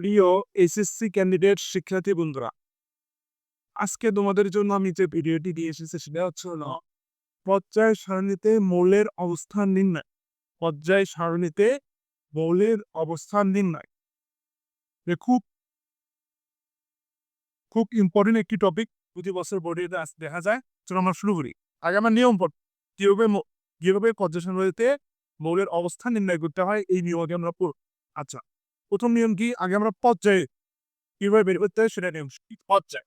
প্রিয় SSC candidate শিক্ষার্থী বন্ধুরা, আজকে তোমাদের জন্য আমি যে ভিডিওটি দিয়ে এসেছি সেটা হচ্ছে হলো, পর্যায় সারণীতে মৌলের অবস্থান নির্ণয়। পর্যায় সারণীতে মৌলের অবস্থান নির্ণয়। খুব খুব ইম্পর্টেন্ট একটি টপিক প্রতি বছর বোর্ডে দেখা যায়। চলো আমরা শুরু করি। আগে আমার নিয়ম কীভাবে কীভাবে পর্যায় সারণীতে মৌলের অবস্থান নির্ণয় করতে হয় এই নিয়ম আগে আমরা আচ্ছা। প্রথম নিয়ম কি? আগে আমরা পর্যায়ে কীভাবে বের করতে হয় সেটা নিয়ম? পর্যায়।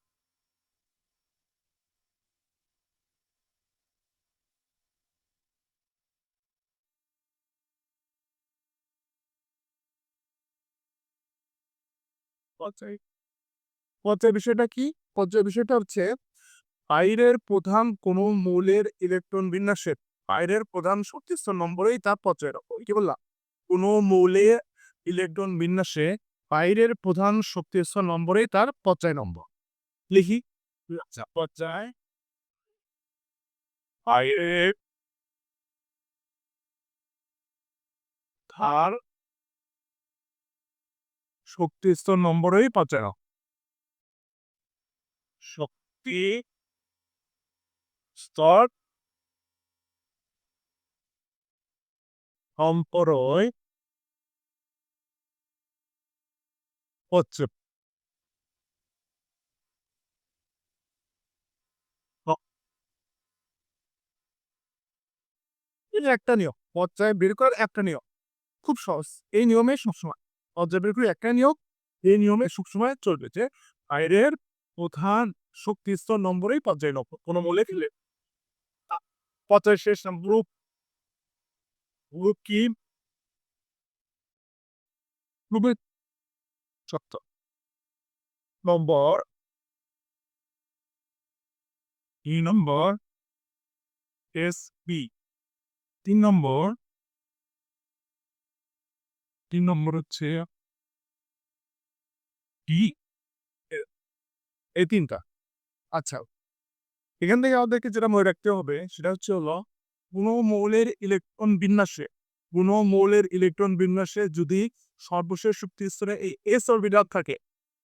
পর্যায় পর্যায় বিষয়টা কি? পর্যায় বিষয়টা হচ্ছে বাইরের প্রধান কোন মৌলের ইলেকট্রন বিন্যাসের বাইরের প্রধান শক্তিস্তর নম্বরেই তার পর্যায় কি বললাম? কোন মৌলের ইলেকট্রন বিন্যাসে বাইরের প্রধান শক্তিস্তর নম্বরেই তার পর্যায় নম্বর। লিখি। আচ্ছা। পর্যায়। বাইরের তার শক্তিস্তর নম্বরেই পর্যায় নম্বর শক্তি স্তর সম্পরয় হচ্ছে একটা নিয়ম, পর্যায়ে বের করার একটা নিয়ম। খুব সহজ। এই নিয়মে সবসময়, পর্যায়ে বের করে একটা নিয়ম, এই নিয়মে সবসময় চলবে যে বাইরের প্রধান শক্তি স্তর নম্বরেই পর্যায় নম্বর কোনো মূল্যে ফেলে। পর্যায় শেষ গ্রুপ। গ্রুপ কি? গ্রুপের সত্য নম্বর ই নম্বর এস বি তিন নম্বর তিন নম্বর হচ্ছে ডি এই তিনটা। আচ্ছা এখান থেকে আমাদেরকে যেটা মনে রাখতে হবে সেটা হচ্ছে হলো কোনো মৌলের ইলেকট্রন বিন্যাসে, কোনো মৌলের ইলেকট্রন বিন্যাসে যদি সর্বশেষ শক্তি স্তরে এই এস অরবিটাল থাকে,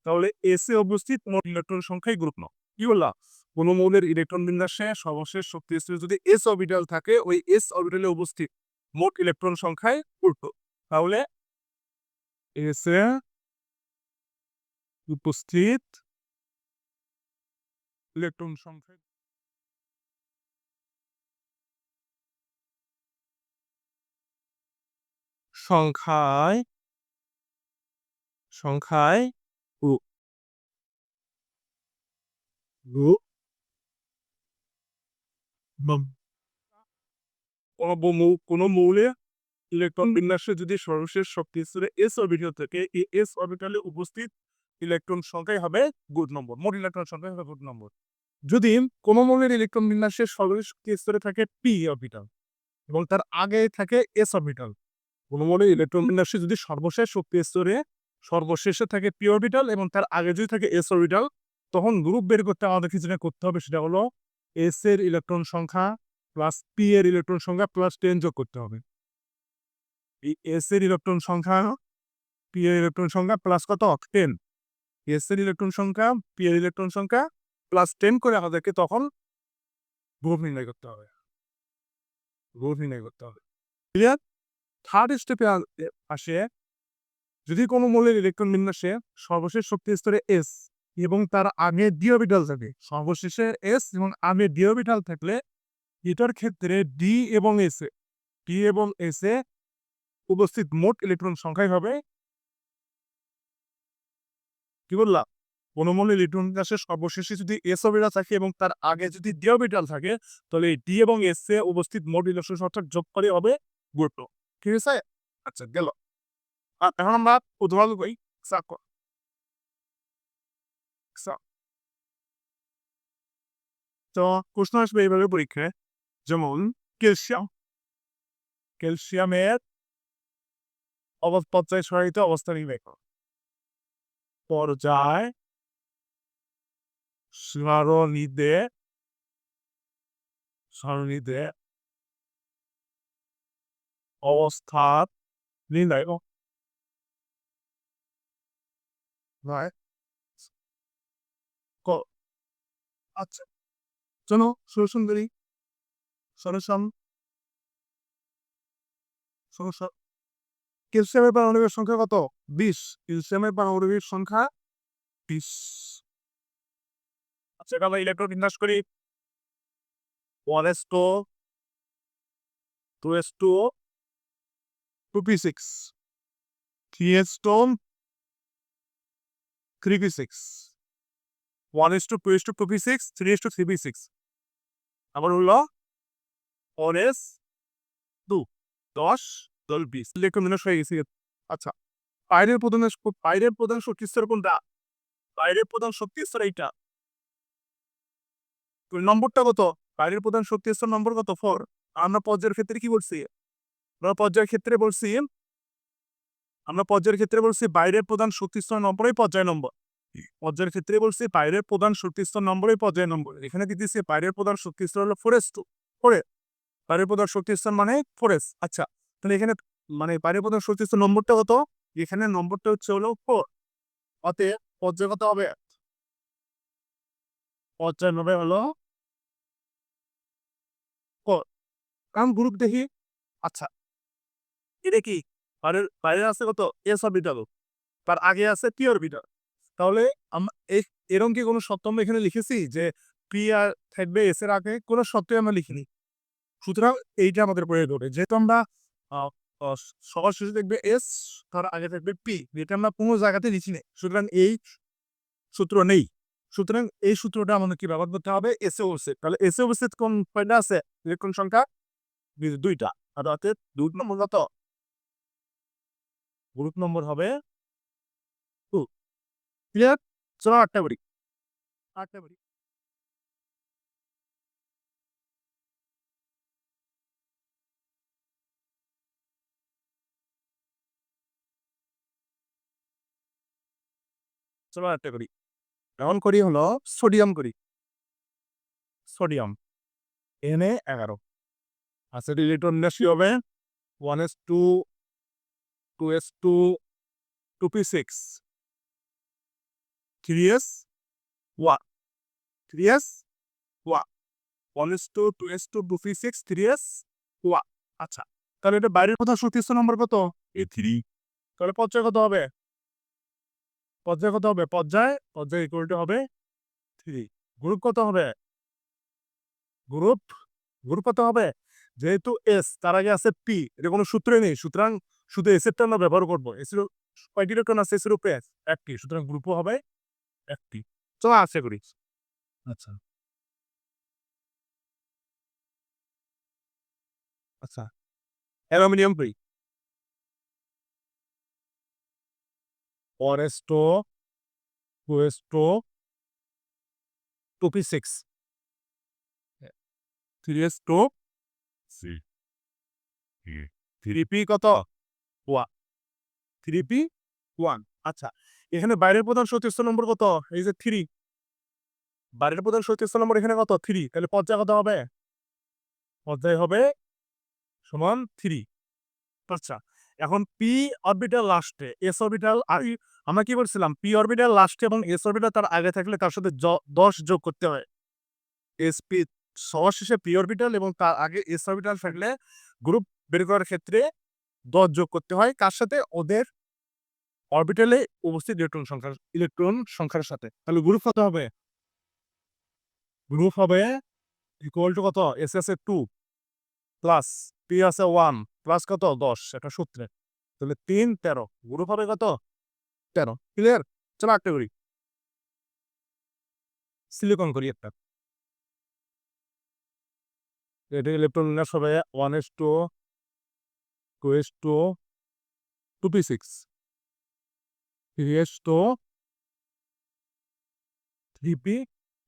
তাহলে এস এ উপস্থিত মোট ইলেকট্রন সংখ্যাই গ্রুপ ন কি বললাম কোনো মৌলের ইলেকট্রন বিন্যাসে সর্বশেষ শক্তি স্তরে যদি এস অরবিটাল থাকে, ওই এস অরবিটালে উপস্থিত মোট ইলেকট্রন সংখ্যায় গ্রুপ তাহলে এস উপস্থিত ইলেকট্রন সংখ্যা সংখ্যায় সংখ্যায় গ্রুপ কোনো মৌলে ইলেকট্রন বিন্যাসে যদি সর্বশেষ শক্তি স্তরে এস অরবিটাল থাকে এই এস অরবিটালে উপস্থিত ইলেকট্রন সংখ্যাই হবে গুড নম্বর মোট ইলেকট্রন সংখ্যাই হবে গুড নম্বর। যদি কোনো মৌলের ইলেকট্রন বিন্যাসের সর্বশেষ শক্তি স্তরে থাকে পি অরবিটাল এবং তার আগে থাকে এস অরবিটাল কোনো মৌলের ইলেকট্রন বিন্যাসে যদি সর্বশেষ শক্তি স্তরে সর্বশেষে থাকে পি অরবিটাল এবং তার আগে যদি থাকে এস অরবিটাল তখন গ্রুপ বের করতে আমাদেরকে যেটা করতে হবে? সেটা হলো এস এর ইলেকট্রন সংখ্যা প্লাস পি এর ইলেকট্রন সংখ্যা প্লাস টেন যোগ করতে হবে। এই এস এর ইলেকট্রন সংখ্যা পি এর ইলেকট্রন সংখ্যা প্লাস কত? টেন এস এর ইলেকট্রন সংখ্যা পি এর ইলেকট্রন সংখ্যা প্লাস টেন করে আমাদেরকে তখন গ্রুপ নির্ণয় করতে হবে। গ্রুপ নির্ণয় করতে হবে। ক্লিয়ার থার্ড স্টেপে আসে যদি কোনো মৌলের ইলেকট্রন বিন্যাসে সর্বশেষ শক্তি স্তরে এস এবং তার আগে ডি অরবিটাল থাকে, সর্বশেষে এস এবং আগে ডি অরবিটাল থাকলে এটার ক্ষেত্রে ডি এবং এস এ ডি এবং এস এ উপস্থিত মোট ইলেকট্রন সংখ্যাই হবে কি বললাম কোনোমূল ইলেকট্রন বিন্যাসের সর্বশেষে যদি এস অরবিটাল থাকে এবং তার আগে যদি ডি অরবিটাল থাকে, তাহলে এই ডি এবং এস এ উপস্থিত মোট ইলেকট্রন সংখ্যা যোগ করে হবে গুরুত্ব। ঠিক আছে? আচ্ছা গেল। এখন আমরা উদাহরণ করি সাক তো প্রশ্ন আসবে এইভাবে পরীক্ষায় যেমন ক্যালসিয়াম ক্যালসিয়ামের অবস্থ পর্যায় সহায়িত অবস্থা নির্ণয় করো পর্যায় সারণীতে সারণীতে অবস্থার নির্ণয়। নয় ক আচ্ছা চলো করি সলিউশন সলিউশন ক্যালসিয়ামের পারমাণবিক সংখ্যা কত বিশ ক্যালসিয়ামের পারমাণবিক সংখ্যা বিশ আচ্ছা আমরা ইলেকট্রন বিন্যাস করি one S two two S two two P six three S two three six one S two two S two two six three S two three six আবার হলো ওয়ান এস টু দশ দশ বিশ। বিন্যাস হয়ে গেছে। আচ্ছা বাইরের প্রধান বাইরের প্রধান শক্তি স্তর কোনটা? বাইরের প্রধান শক্তি স্তর এইটা। নম্বরটা কত? বাইরের প্রধান শক্তি স্তর নম্বর কত? ফোর আমরা পর্যায়ের ক্ষেত্রে কি বলছি? আমরা পর্যায়ের ক্ষেত্রে বলছি আমরা পর্যায়ের ক্ষেত্রে বলছি বাইরের প্রধান শক্তি স্তর নম্বরই পর্যায় নম্বর। পর্যায়ের ক্ষেত্রে বলছি বাইরের প্রধান শক্তি স্তর নম্বরই পর্যায় নম্বর। এখানে কি দিচ্ছে বাইরের প্রধান শক্তি স্তর হলো ফোর এস টু ফোরে বাইরের প্রধান শক্তি স্তর মানে ফোর এস আচ্ছা তাহলে এখানে মানে বাইরের প্রধান শক্তি স্তর নম্বরটা কত? এখানে নম্বরটা হচ্ছে হলো ফোর অতএব পর্যায় কত হবে? পর্যায় হবে হলো কারণ গ্রুপ দেখি। আচ্ছা এটা কি? বাইরের বাইরে আছে কত? এস অরবিটাল তার আগে আছে পি অরবিটাল তাহলে এরকম কি কোনো সত্য আমরা এখানে লিখেছি যে পি আর থাকবে এস এর আগে? কোনো সত্যই আমরা লিখিনি। সুতরাং এইটা আমাদের প্রয়োগ হবে। যেহেতু আমরা সবার শেষে দেখবে এস তার আগে থাকবে পি যেটা আমরা কোনো জায়গাতে লিখি নেই। সুতরাং এই সূত্র নেই। সুতরাং এই সূত্রটা আমাদের কি ব্যবহার করতে হবে? এসে উপস্থিত। তাহলে এসে উপস্থিত কোন কয়টা আছে? ইলেকট্রন সংখ্যা? দুইটা। আর অর্থাৎ দুই নম্বর গ্রুপ নম্বর হবে টু ক্লিয়ার চলো আটটা করি। আটটা করি। চলো আটটা করি। এখন করি হলো সোডিয়াম করি। সোডিয়াম এনে এগারো। আচ্ছা ইলেকট্রন বেশি হবে one S two two S two two P six three S one three S one one S two two S two two P six three S one আচ্ছা তাহলে এটা বাইরের কথা সতীর্থ নম্বর কত? এ থ্রি তাহলে পর্যায় কত হবে? পর্যায় কত হবে? পর্যায় পর্যায় ইকুয়ালটি হবে থ্রি গ্রুপ কত হবে? গ্রুপ গ্রুপ কত হবে? যেহেতু এস তার আগে আছে পি এটা কোনো সূত্রই নেই। সুতরাং শুধু এস এরটা আমরা ব্যবহার করব। এস এর কয়টি ইলেকট্রন আছে? এস এর উপরে একটি। সুতরাং গ্রুপও হবে একটি। চলো আশা করি। আচ্ছা। আচ্ছা। অ্যালুমিনিয়াম করি ফরেস্টো টুয়েস্টো two P six. Three S two? C. Three P কত? One three P one. আচ্ছা এখানে বাইরের প্রধান সতীর্থ নম্বর কত? এই যে থ্রি। বাইরের প্রধান সতীর্থ নম্বর এখানে কত? থ্রি। তাহলে পর্যায় কত হবে? পর্যায় হবে সমান থ্রি। আচ্ছা এখন পি অরবিটাল লাস্টে এস অরবিটাল আমরা কি বলছিলাম? পি অরবিটাল লাস্টে এবং এস অরবিটাল তার আগে থাকলে তার সাথে দশ যোগ করতে হয়। এস পি, সবার শেষে পি অরবিটাল এবং তার আগে এস অরবিটাল থাকলে গ্রুপ বের করার ক্ষেত্রে দশ যোগ করতে হয় কার সাথে? ওদের অরবিটালে উপস্থিত ইলেকট্রন সংখ্যা ইলেকট্রন সংখ্যার সাথে। তাহলে গ্রুপ কত হবে? গ্রুপ হবে ইকুয়াল টু কত? এস এস এ টু প্লাস পি আছে ওয়ান প্লাস কত? দশ, এটা সূত্রে। তাহলে তিন, তেরো। গ্রুপ হবে কত? তেরো। ক্লিয়ার চলো একটা করি। সিলিকন করি একটা। এটা ইলেকট্রন হবে। One S two S two three P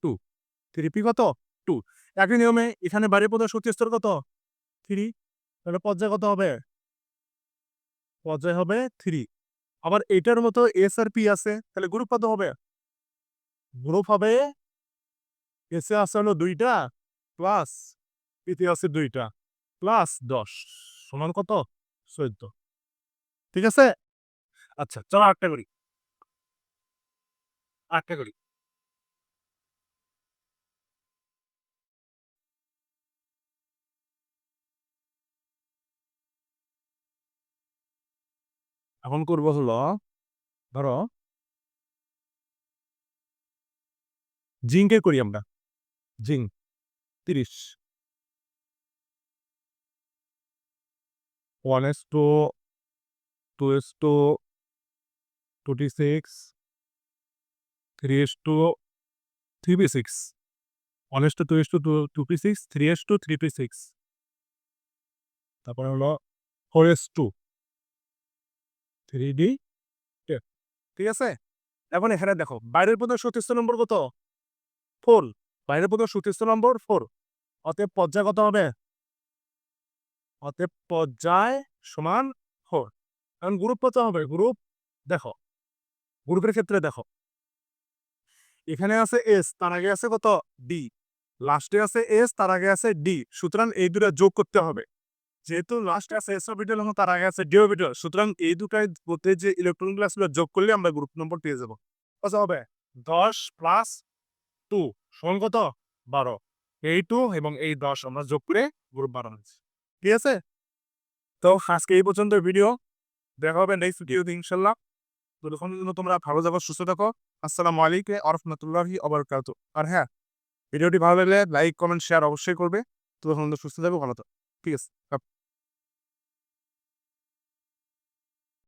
two three P কত? টু একই নিয়মে এখানে পদের স্তর কত? তাহলে পর্যায় কত হবে? পর্যায় হবে থ্রি আবার এটার মতো এস আর পি আছে, তাহলে গ্রুপ কত হবে? গ্রুপ হবে এসে আছে হলো দুইটা প্লাস পিতে আছে দুইটা প্লাস দশ। সমান কত? চোদ্দ ঠিক আছে? আচ্ছা চলো আটটা করি। আটটা করি। এখন করব হলো, ধরো জিঙ্কে করি আমরা। জিঙ্ক, তিরিশ। One S two two S two twenty six three S two three P six one S two two S two two P six three S two three P six তারপরে হলো four S two three D ঠিক আছে? এখন এখানে দেখো, বাইরের পদের সতীর্থ নম্বর কত? ফোর বাইরের পদের সতীর্থ নম্বর ফোর অতএব পর্যায় কত হবে? অতএব পর্যায় সমান ফোর এখন গ্রুপ কত হবে? গ্রুপ দেখো। গ্রুপের ক্ষেত্রে দেখো। এখানে আছে এস তার আগে আছে কত? ডি লাস্টে আছে এস তার আগে আছে ডি সুতরাং এই দুটো যোগ করতে হবে। যেহেতু লাস্টে আছে এস অরবিটাল এবং তার আগে আছে ডি অরবিটাল সুতরাং এই দুটাই মধ্যে যে ইলেকট্রনগুলো যোগ করলে আমরা গ্রুপ নম্বর পেয়ে যাব। কত হবে? দশ প্লাস টু সমান কত? বারো। এই টু এবং এই দশ আমরা যোগ করে গ্রুপ বানানো হয়েছে ঠিক আছে? তো আজকে এই পর্যন্ত ভিডিও দেখা হবে নেক্সট ভিডিওতে ইনশাল্লাহ তো জন্য তোমরা ভালো যাব সুস্থ থাকো। আসসালামু আলাইকুম আরহামতুল্লাহি অবরকাত আর হ্যাঁ ভিডিওটি ভালো লাগলে লাইক কমেন্ট শেয়ার অবশ্যই করবে। তো তখন সুস্থ থাকো, ভালো থাকো। ঠিক আছে